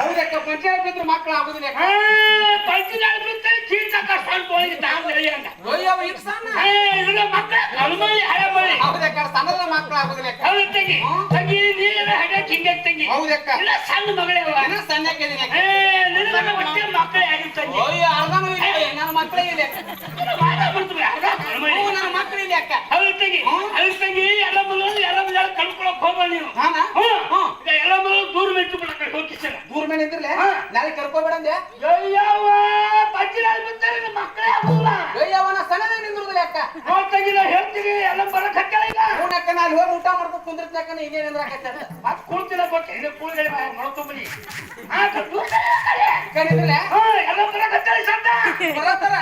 ಹೌದಕ್ಕ ಪಂಚಾಯತ್ ಬಿದ್ರು ಮಕ್ಕಳು ಆಗುದಿಲ್ಲ. ಪಂಚಾಯತ್ ಬಿತ್ತ ಚೀಟ ಕಷ್ಟ ಹೋಗಿ ತಾಂದ್ರೆ ಅಂತ ಅಯ್ಯೋ ಇದು ಸಣ್ಣ? ಮಕ್ಕಳ ಕಲ್ಮಳಿ ಹಳೆ ಮಳಿ ಹೌದಕ್ಕ ಸಣ್ಣದ ಮಕ್ಕಳು ಆಗುದಿಲ್ಲ. ಹೌದು ತಂಗಿ. ಹಡೆ ತಂಗಿ ಹೌದಕ್ಕ ಇಲ್ಲ ಸಣ್ಣ ಮಗಳೇ ಅವ ಇನ್ನ ಸಣ್ಣಕ್ಕಿದೀನಿ ಅಕ್ಕ. ಏ ನಿನ್ನ ಒಟ್ಟೆ ಮಕ್ಕಳೇ ತಂಗಿ ಅಯ್ಯೋ ಅರ್ಧನೂ ಇಲ್ಲ ನನ್ನ ಮಕ್ಕಳೇ ಇಲ್ಲ. ಅಕ್ಕ. ಮಾತಾಡ್ಬಿಡ್ತೀವಿ ಅರ್ಧ ಹ್ಞೂ, ನನ್ನ ಮಕ್ಕಳು ಇಲ್ಲ ಅಕ್ಕ. ಹೌದು ತಂಗಿ ಹೌದು ತಂಗಿ ಎಲ್ಲ ಮೊದಲು ಎಲ್ಲ ಮೊದಲು ಕಳ್ಕೊಳಕ್ ಹೋಗ್ಬೇಡ ನೀವು ಹ್ಞೂ. ಹ್ಞೂ. ಎಲ್ಲ ದೂರ ಬಿಟ್ಟು ಬಿಡಕ್ಕೆ ಹೋಗಿ ದೂರ ಮೇಲೆ ಹಾ. ನಾಳೆ ಕರ್ಕೋಬೇಡ ಅಂದೆ? ಅಯ್ಯವ್ವ ಪಂಚದಾಳ ಬಿತ್ತಾರೆ ನಿಮ್ಮ ಮಕ್ಕಳೇ ಆಗುದಿಲ್ಲ. ಅಯ್ಯವ್ವ ನಾ ಸಣ್ಣದ ನಿಂದಿರುದಿಲ್ಲ ಅಕ್ಕ. ನೋಡ್ ತಂಗಿ ನಾ ಹೇಳ್ತೀನಿ ಎಲ್ಲ ಬರಕ್ ಹಕ್ಕಲ್ಲ ಈಗ ನಾ ಅಲ್ಲಿ ಹೋಗಿ ಊಟ ಮಾಡ್ಕೊಂಡು ಕುಂದಿರ್ತಕ್ಕ ಇನ್ನೇನ್ ಅಂದ್ರಾಕತ್ತ ಮತ್ ಕುಳ್ತಿಲ್ಲ ಗೊತ್ತ ಇದು ಕೂಳ್ಗಡೆ ನೋಡ್ಕೊಂಬನಿ ಕಣಿದ್ರಲೆ ಎಲ್ಲ ಬರಕ್ ಹಕ್ಕಲ್ಲ ಸದ್ದ ಬರತ್ತಾರ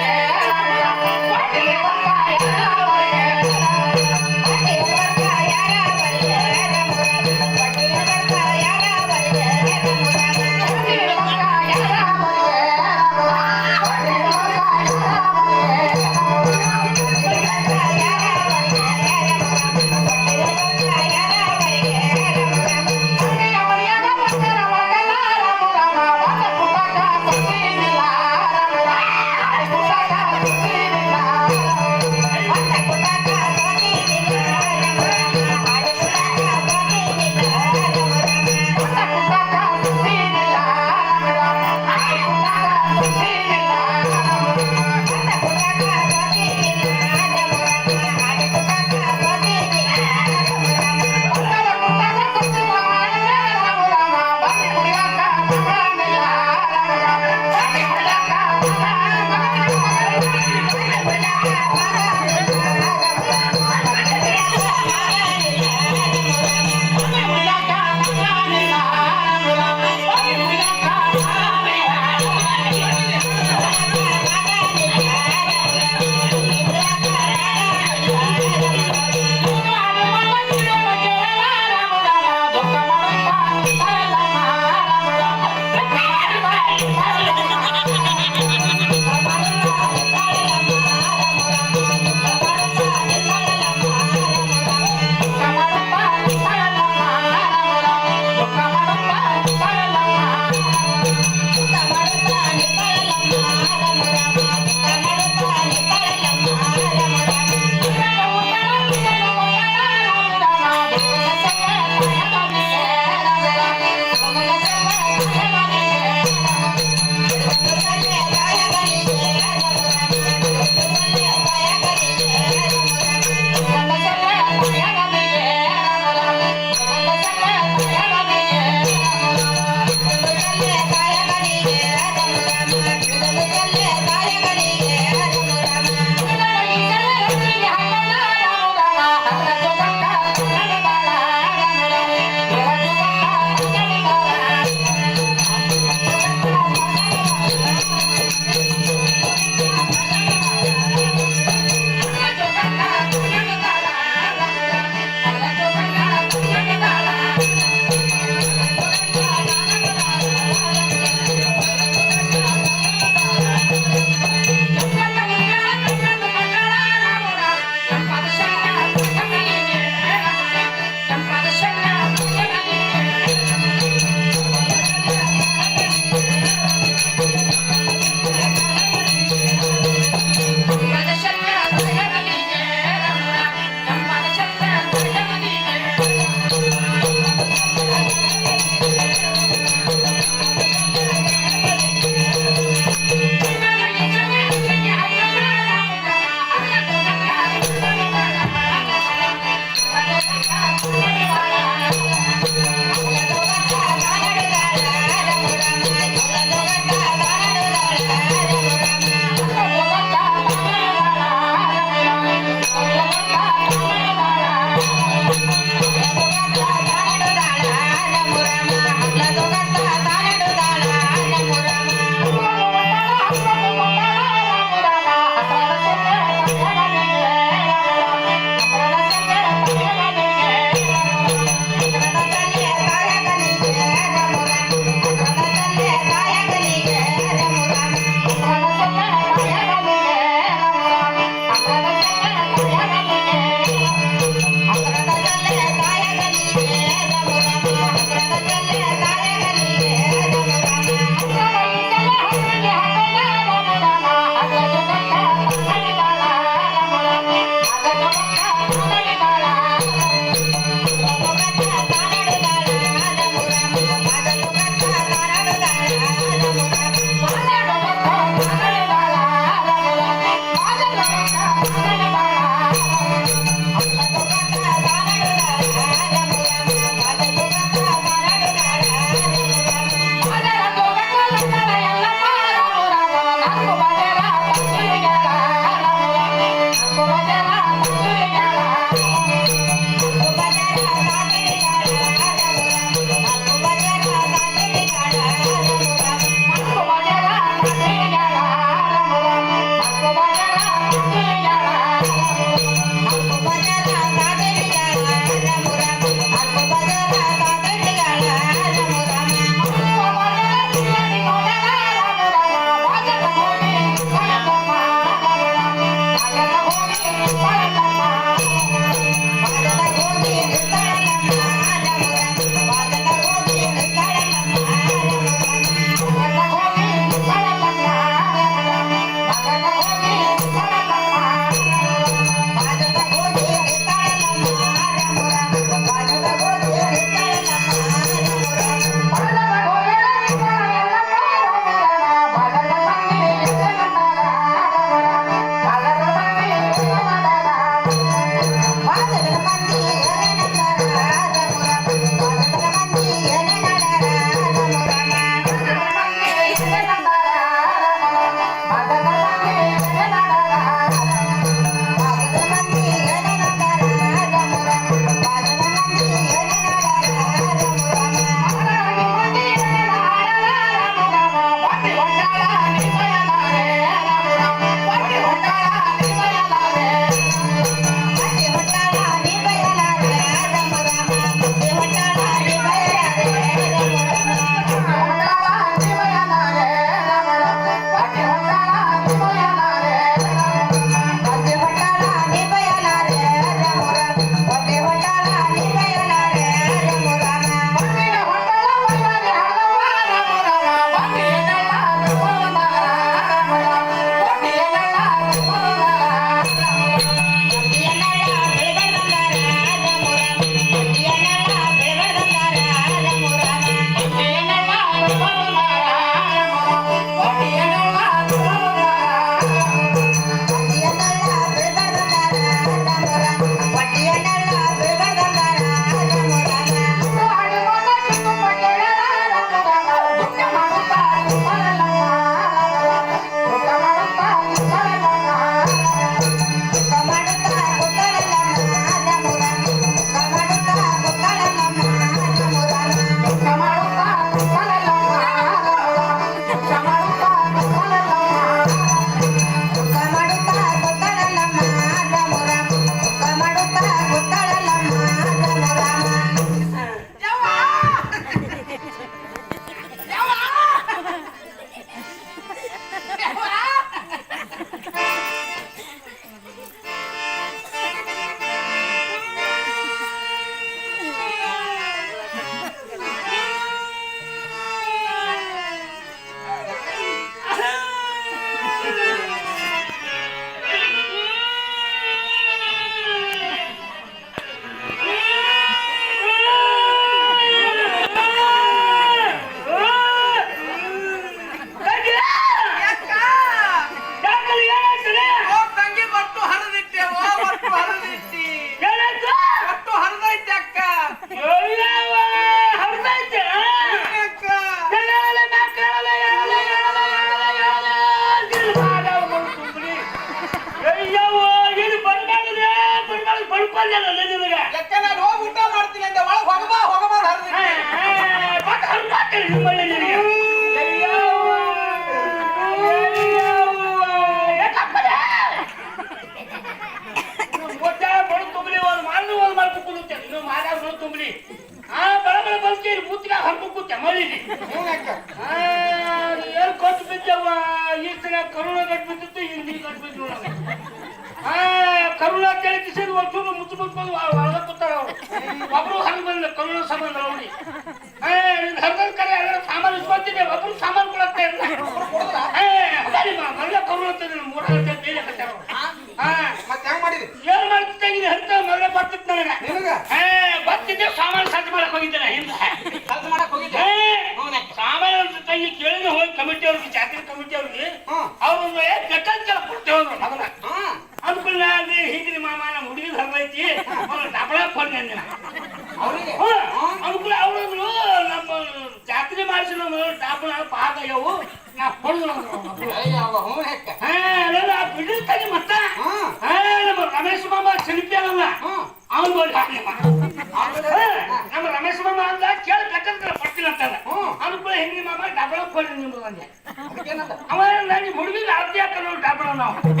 ಕೊಡಿ ನಿಮ್ದು ಅಂದೆ ಅದಕ್ಕೇನಂದ ಅವ ನನಗೆ ಹುಡುಗಿಗೆ ಅರ್ಧಿ ಹಾಕೋಣ ಡಬಳ ನಾವು ಹ್ಮ್.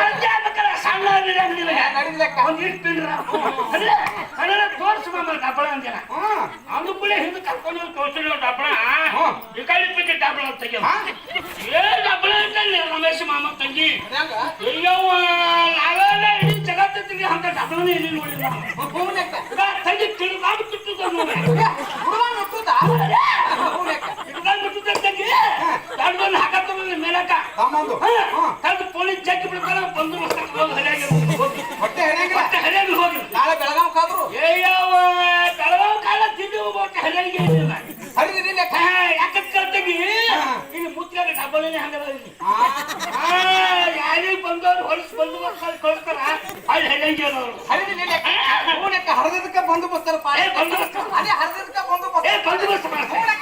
ಅರ್ಧಿ ಹಾಕ್ಬೇಕಲ್ಲ ಸಣ್ಣ ಅಂಗಡಿಲ್ಲ ನಡಿದ್ ಲೆಕ್ಕ. ಒಂದ್ ಇಟ್ಟು ಬಿಡ್ರ ಅದೇ ಅದನ್ನ ತೋರ್ಸು ಮಾಮ ಡಬಳ ಅಂದಿನ ಹ್ಮ್ ಅನುಕೂಲ ಹಿಂದೆ ದಡ್ಡನ್ನು ಹಾಕತ್ತ ಮೇಲಕ್ಕ. ತಮ್ಮಂದು. ಪೊಲೀಸ್ ಜಗ್ಗಿ ಬಿಡ್ತಾರ ಬಂದು ಹರಿಯಾಗಿ ಹೋಗಿ ಹೊಟ್ಟೆ ಹರಿಯಾಗಿ ಹೋಗಿ. ನಾಳೆ ಬೆಳಗಾವ್ ಕಾದ್ರು. ಬೆಳಗಾವ್ ಕಾಲ ತಿಂದು ಹೋಗ್ಬಿಟ್ಟು ಹರಿಯಾಗಿ ಲೆಕ್ಕ? ಯಾಕಂತ ಕೇಳ್ತೀವಿ ಇಲ್ಲಿ ಮುಚ್ಚಾಗ ಡಬ್ಬಳನೇ ಹಂಗದ ಇಲ್ಲಿ. ಹಾ. ಯಾರಿಗೆ ಬಂದವ್ರು ಹೊಲಸು ಬಂದು ಕಳಿಸ್ತಾರ ಅಲ್ಲಿ ಹರಿಯಾಗಿ ಅವರು ಹರಿದ್ರಿ ಲೆಕ್ಕ. ಹ್ಞೂ ಬಂದು ಬಸ್ತಾರ ಅದೇ ಹರಿದಿದ್ದಕ್ಕ ಬಂದು ಬಸ್ತಾರ. ಮಾಡ್ತಾರೆ.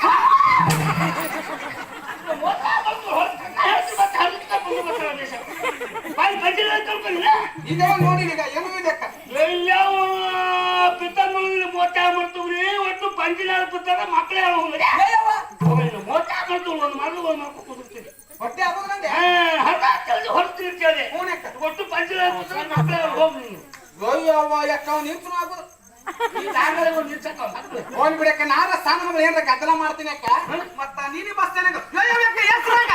ಇದೆಲ್ಲ ನೋಡಿ ಈಗ ಏನು ಇದಕ್ಕ ಎಲ್ಲ ಪಿತ್ತ ಪಿತ್ತಂಬಳಿ ಮೋಟ ಮಾಡ್ತೀವ್ರಿ ಒಟ್ಟು ಬಂದಿಲ್ಲ ಪಿತ್ತದ ಮಕ್ಕಳೇ ಹೋಗ್ರಿ ಮೋಟ ಮಾಡ್ತೀವಿ ಒಂದು ಮರಳು ಒಂದು ಮಾಡ್ಕೊಂಡು ಕುದುರ್ತೀವಿ ಹೊಟ್ಟೆ ಆಗೋದ್ರಂದೆ ಹೊರತಿರ್ತೇವೆ. ಒಟ್ಟು ಪಂಚಲ ಮಕ್ಕಳೇ ಹೋಗಿ ನೀನು. ಅಯ್ಯವ್ವ ಯಾಕ ನಿಂತು ಆಗೋದು ಮಕ್ಕಳು ಹೋಗಿ. ಬಿಡಕ್ಕ ನಾನ ಸ್ಥಾನ ಮೇಲೆ ಏನ್ರ ಗದ್ದಲ ಮಾಡ್ತೀನಿ ಅಕ್ಕ. ಮತ್ತ ನೀನಿ ಬಸ್ತೇನೆ ಹೆಸರಾಗ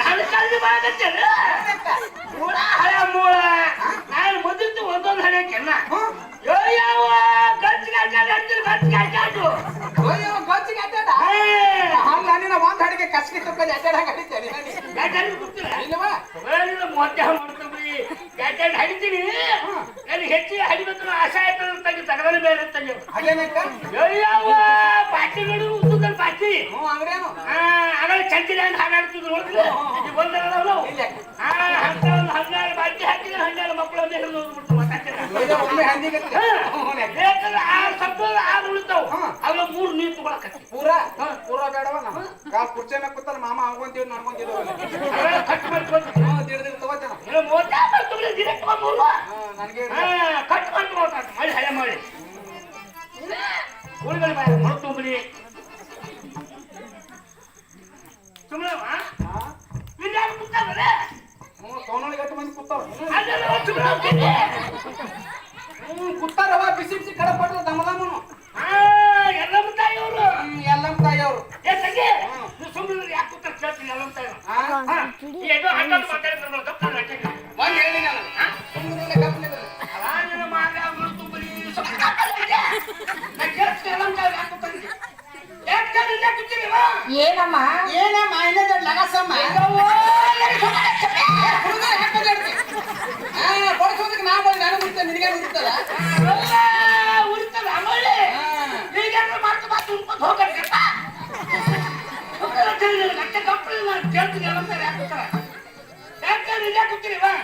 ನಾನು ಕಲ್ಲು ಬಾಗತ್ತೇನೆ ಮೂಳ ಹಳೆ ಮೂಳ ನಾನು ಮೊದಲು ಒಂದೊಂದು ಹಳೆ ಕೆನ್ನ ಯಾವ ಗಂಜಿ ಗಂಜಿ ಅಂತಿರು ಗಂಜಿ ಗಂಜಾಡು ಅಯ್ಯೋ ಗಂಜಿಗೆ ಅಡ್ಡಾಡ ಹಂಗ ನಿನ್ನ ಒಂದ್ ಹಡಿಗೆ ಕಸ್ಕಿ ತುಕ್ಕದ ಅಡ್ಡಾಡ ಕಡಿತೇನೆ ಗಂಜಿ ಗೊತ್ತಿಲ್ಲ ಇಲ್ಲವಾ? ಒಳ್ಳೆ ಮೊಟ್ಟೆ ಮಾಡ್ಕೊಂಡ್ರಿ ಯಾಕಂದ್ರೆ ಹಡಿತೀನಿ ನನಗೆ ಹೆಚ್ಚಿಗೆ ಹಡಿಬೇಕು ಆಸೆ ಆಯ್ತು ಅಂತ ತಗದನೆ ಬೇರೆ ತೆಗಿಯೋ ಅದೇನಕ್ಕ ಬಾಟಿಗಳು ಬಾಟಿ ಹ್ಞೂ ಅಂಗಡಿಯೇನು ಆಮೇಲೆ ಚಂದಿರ ಹಂಗೆ ಹಾಡಾಡ್ತಿದ್ರು ನೋಡಿದ್ರೆ ಇದು ಹಾ ಅಂತ ಒಂದು ಹಂಗಾರು ಬಾಟಿ ಹಾಕಿದ್ರೆ ಹಂಗಾರು ಮಕ್ಕಳು ಅಂತ ಹೇಳಿ ಅಲ್ಲ ಮೂರು ನೀರು ತಗೊಳಕತ್ತಿ. ಪೂರ? ಪೂರ ಬೇಡವ ನಮ್ಮ ಕಾ ಕುರ್ಚಿ ಮ್ಯಾಗ ಕೂತಲ್ಲ ಮಾಮ ಆಗೊಂತೀವಿ ನಡ್ಕೊಂತೀವಿ ಕಟ್ ಮಾಡ್ಕೊಂಡು ದಿಡ್ ದಿಡ್ ತಗೋತೇನ. ನನಗೆ ಕಟ್ ಮಾಡ್ಕೊಂಡು ಮಾಡಿ ಹಳೆ ಮಾಡಿ ಉಳಿಗಳು ಬಾಯ ಮರು ತುಂಬಿಡಿ ಸುಮ್ಮನೆ ಇನ್ಯಾರು ಕೂತಾರಲ್ಲ ಹ್ಞೂ ಸೋನಳಿಗೆ ಎಷ್ಟು ಮಂದಿ ಕೂತಾವ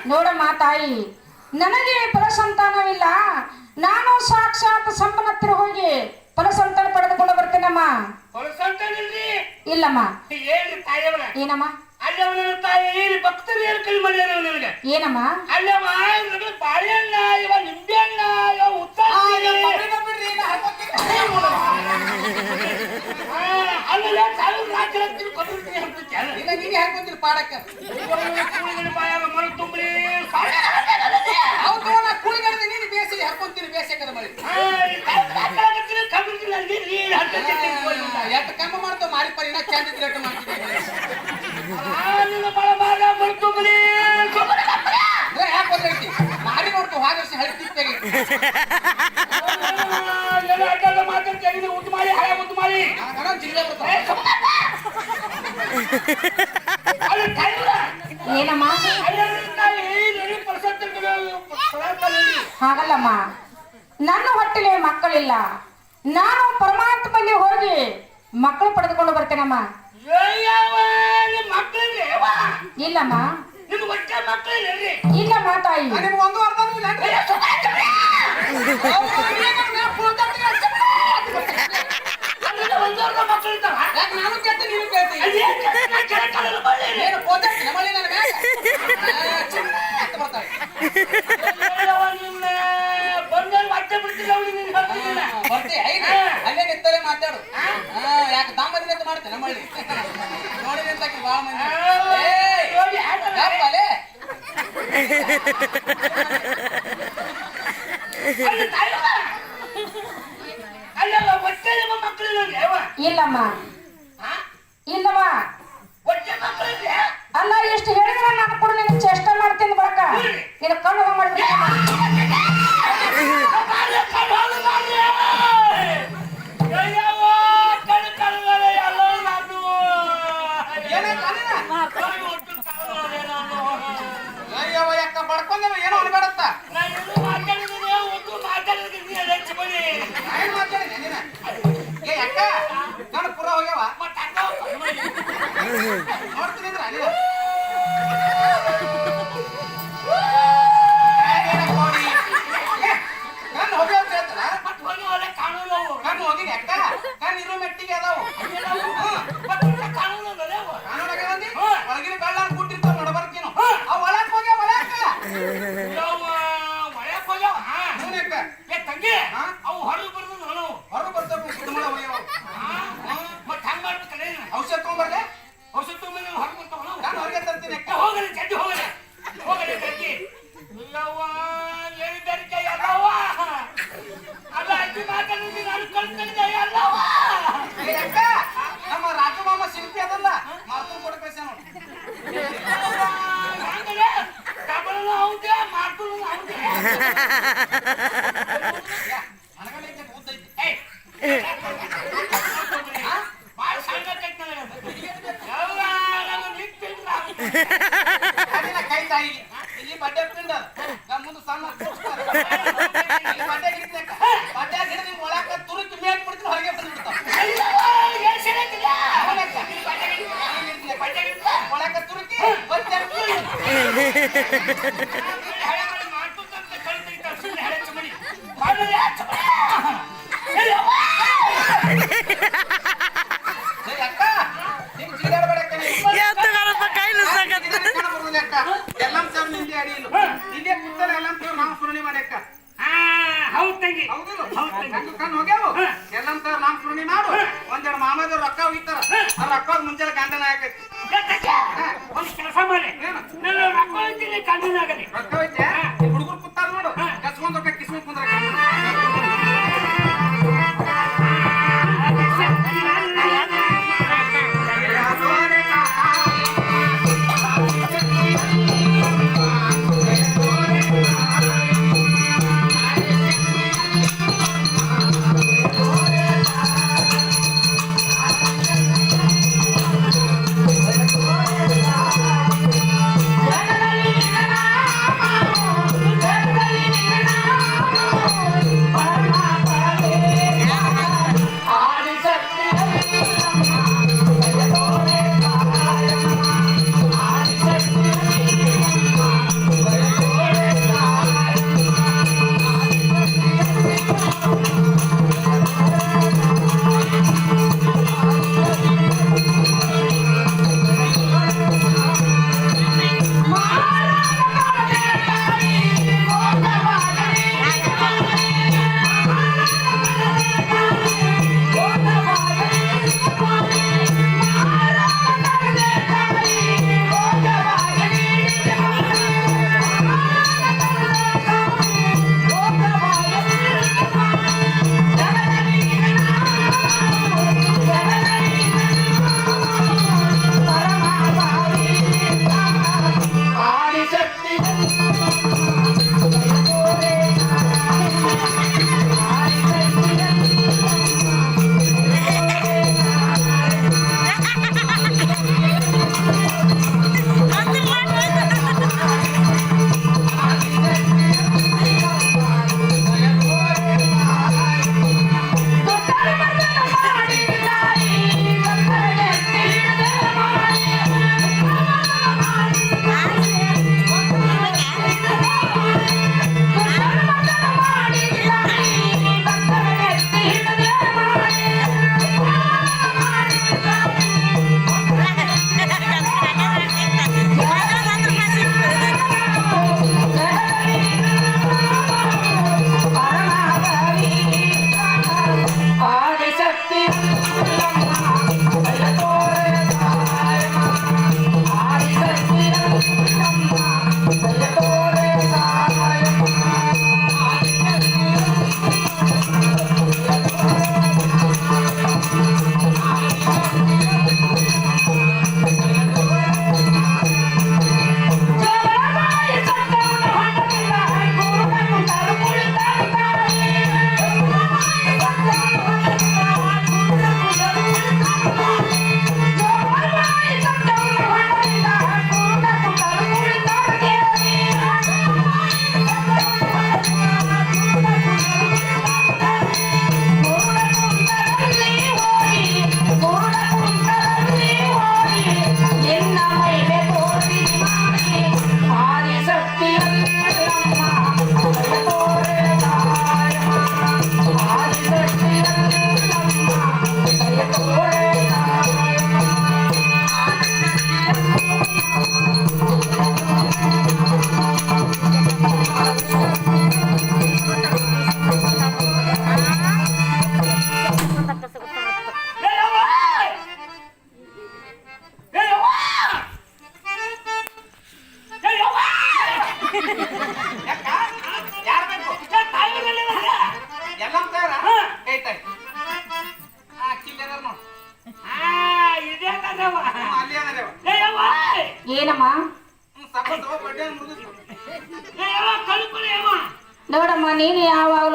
ನೋಡಮ್ಮ ತಾಯಿ ನನಗೆ ಫಲಸಂತಾನವಿಲ್ಲ. ನಾನು ಸಾಕ್ಷಾತ್ ಸಂಪನ ಹತ್ತಿರ ಹೋಗಿ ಫಲಸಂತಾನ ಪಡೆದುಕೊಂಡು ಬರ್ತೇನಮ್ಮ. ಇಲ್ಲಮ್ಮ. ಏನಮ್ಮ? ಅಲ್ಲಿ ಅವನ ತಾಯಿ ಏನಿ ಭಕ್ತರು ಏನು ಕೈ ಮಾಡ್ಯಾರ ನನಗೆ ಏನಮ್ಮ ಅಲ್ಲವ ನನಗೆ ಬಾಳೆಹಣ್ಣ ಇವ ನಿಂಬೆಹಣ್ಣ ಇವ ಉತ್ತಾನ ಅಲ್ಲ ಸಾವಿರ ರಾಜ್ಯ ಹತ್ತಿರ ಕೊಟ್ಟಿರ್ತೀನಿ ಅಂತಿದ್ದೆ ಇಲ್ಲ ನೀನೇ ಹಾಕೊಂತೀನಿ ಪಾಡಕ್ಕೆ ಕೂಳಿಗಳ ಬಾಯಾಗ ಮರ ತುಂಬ್ರಿ ಅವ್ರು ತಗೊಂಡ ಬೇಸಿಗೆ ಹಾಕೊಂತೀರಿ ಬೇಸಿಗೆ ಮಳಿ. ಎಷ್ಟು ಕಮ್ಮಿ ಮಾಡ್ತಾವ ಮಾರಿ ಪರಿಣ ಚಂದ ರೇಟ್ ಮಾಡ್ತೀವಿ ಯಾಕೆ ಬಂದೈತಿ ಮಾರಿ ನೋಡ್ತು ಹೋದ ವರ್ಷ ಹಳ್ತಿತ್ತೇವೆ ಮಾತಾಡ್ತೇವೆ ಉಂಟು ಮಾಡಿ ಹಳೆ ಉಂಟು ಮಾಡಿ ಜಿಲ್ಲೆ ಬರ್ತಾರೆ ಹಾಗಲ್ಲಮ್ಮ. ನನ್ನ ಹೊಟ್ಟೆಲಿ ಮಕ್ಕಳಿಲ್ಲ. ನಾನು ಪರಮಾತ್ಮಲ್ಲಿ ಹೋಗಿ ಮಕ್ಕಳು ಪಡೆದುಕೊಂಡು ಬರ್ತೇನಮ್ಮ. ಇಲ್ಲಮ್ಮ. ಇಲ್ಲಮ್ಮ ತಾಯಿ. ಒಂದು ಒಂದೂರ್ನ ಮಕ್ಕಳು ಇದ್ದಾರ? ಯಾಕೆ ನಾನು ನೀನು ಏನು ನನ್ನ ಚಿನ್ನ ನೀನು ಅಲ್ಲೇ ಮಾತಾಡು. ಯಾಕೆ ದಾಮದಿನ ಅಂತ ಮಾಡ್ತೇನೆ ನೋಡಿ ನಿಂತಾಕಿ ಭಾಳ ಮಂದಿ. ಏ ನೋಡಿ yaman. ಅದು ರೊಕ್ಕ ಹೋಗಿತ್ತಾರ ಆ ರೊಕ್ಕ ಮುಂಚೆ ಗಂಡನ ಆಗೈತಿ ಒಂದ್ ಕೆಲಸ ಮಾಡಿ. ನಾನು ರೊಕ್ಕ ರೊಕ್ಕ ಹೋಯ್ತೆ ಹುಡುಗರು ಕೂತಾರ ನೋಡು. ಕಸ್ಕೊಂಡ್ ರೊಕ್ಕ ಕಿಸ್ಕೊಂಡ್ ಕುಂದ್ರ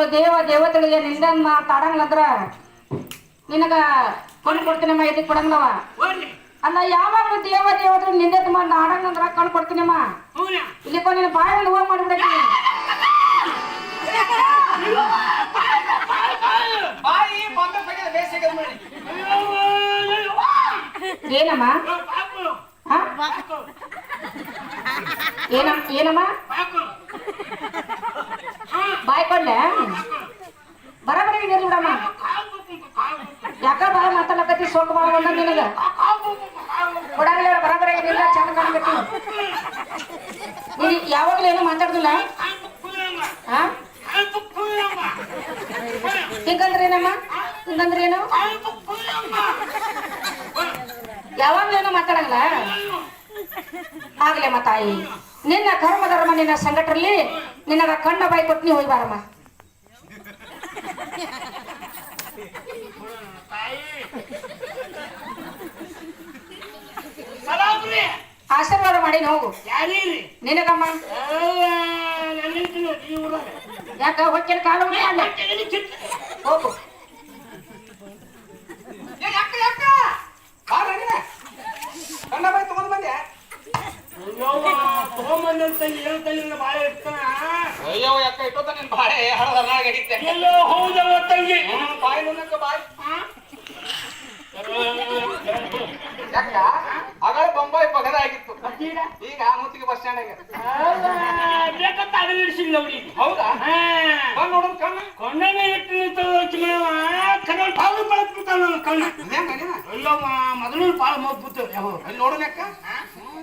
ಯಾವಾಗಲೂ ದೇವ ದೇವತೆಗಳಿಗೆ ನಿಂದ ಮಾತಾಡಂಗಂದ್ರ ನಿನಗ ಕೊಂಡು ಕೊಡ್ತೀನಮ್ಮ ಇದಕ್ಕೆ ಕೊಡಂಗವ ಅಲ್ಲ ಯಾವಾಗ ದೇವ ದೇವತೆ ನಿಂದೆ ಮಾಡಿ ಆಡಂಗಂದ್ರ ಕಣ್ ಕೊಡ್ತೀನಮ್ಮ ಅಮ್ಮ. ಇಲ್ಲಿ ಕೊನೆ ನಿನ್ನ ಬಾಯಿ ಹೂವು ಮಾಡಿಬಿಡಕ್ಕೆ ಬಾಯಿ ಬಂದ ಬಗ್ಗೆ ಬೇಸಿಗೆ ಮಾಡಿ. ಅಯ್ಯವ್ವ, ಅಯ್ಯವ್ವ. ಏನಮ್ಮ ಏ, ಪಾಪು, ಹಾ ಪಾಪು, ಏನಮ್ಮ? ಬಾಯ್ಕೊಂಡೆ? ಬರಬರಿ ಇರ್ಲಿ ಬಿಡಮ್ಮ ಯಾಕ ಬಾಳ ಮಾತಾಡಕತ್ತಿ ಸೊಟ್ಟು ಬಾಳ ಬಂದ ನಿನಗ. ಕೊಡಂಗಿಲ್ಲ ಬರಬರಿ ಏನಿಲ್ಲ ಚಂದ ಕಾಣಕತ್ತಿ ನೀ ಯಾವಾಗಲೂ ಏನು ಮಾತಾಡ್ದಿಲ್ಲ? ಹಾ ಕಾವು ಕುಂಕು. ಹಿಂಗಂದ್ರೆ ಏನಮ್ಮ ಏನು ಕಾವು ಕುಂಕು. ಯಾವಾಗ್ಲೂ ಏನೋ ಮಾತಾಡಂಗಿಲ್ಲ? ಆಗ್ಲೇಮ್ಮ ತಾಯಿ. ನಿನ್ನ ಕರ್ಮ ಧರ್ಮ ನಿನ್ನ ಸಂಘಟರಲ್ಲಿ ನಿನ್ನ ಕಣ್ಣ ಬಾಯಿ ಕೊಟ್ಟು ನೀ ಹೋಗ್ಬಾರಮ್ಮ ಆಶೀರ್ವಾದ ಮಾಡಿ ಹೋಗು? ನಿನಗಮ್ಮ. ಯಾಕ ಹೊಕ್ಕಿನ ಕಾಲು? ಹೋಗು. ಕಣ್ಣ ಬಾಯಿ ತಗೊಂಡ್ ಬಂದೆ. ತಗೊಂಬಂದಂತ ಹೇಳ್ತಾ ನಿನ್ನ ಬಾಳೆ ಇರ್ತಾನ. ಅಯ್ಯೋ ಯಾಕ ಇಟ್ಟೋತ ನಿನ್ ಬಾಳೆ ಹಿಡಿತೆ. ಎಲ್ಲೋ ಹೌದವ ತಂಗಿ. ಬಾಯಿ. ಬಾಯಿ ಯಾಕ? ಅಗಳ ಬೊಂಬಾಯಿ ಪಗದ ಆಗಿತ್ತು ಈಗ ಮೂತಿಗೆ ಬಸ್ ಸ್ಟ್ಯಾಂಡ್ ಆಗ ಅದನ್ನ ಅಡಗಿಡಿಸಿಲ್ಲ ನೋಡಿ. ಹೌದಾ? ಬಂದ್ ನೋಡೋದು ಕಣ್ಣ ಕೊಂಡನೆ ಇಟ್ಟು ನಿಂತು ಚಿಕ್ಕನವ ಕಣ್ಣಲ್ಲಿ ಪಾಲು ಬಳಸ್ಬಿಟ್ಟ ನನ್ನ ಕಣ್ಣ. ಅಯ್ಯವ್ವ ಮೊದಲು ಪಾಲು ಮಗ್ಬಿಟ್ಟು ನೋಡೋಣ ಅಕ್ಕ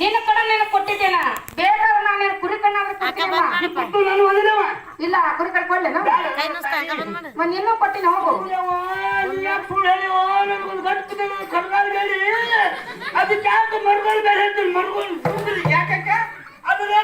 ನಿನ್ನ ಕಡೆ ನೀನು ಕೊಟ್ಟಿದ್ದೇನ? ಬೇಕಾದ್ರೆ ನಾನು ಕುರಿ ಕಣ್ಣಾದ್ರೆ ನಾನು ಒಂದಿನವ ಇಲ್ಲ ಕುರಿ ಕಣ್ ಕೊಡ್ಲೇನ? ಕೈ ನುಸ್ತಾ ಬಂದ್ ಮಾಡು. ಮತ್ತೆ ಇನ್ನೂ ಕೊಟ್ಟಿನ ಹೋಗು. ಅದಕ್ಕೆ ಯಾಕೆ ಮರ್ಗಳು ಬೇರೆ ಅಂತ ಮರ್ಗಳು ಯಾಕಕ್ಕ? ಅದನ್ನ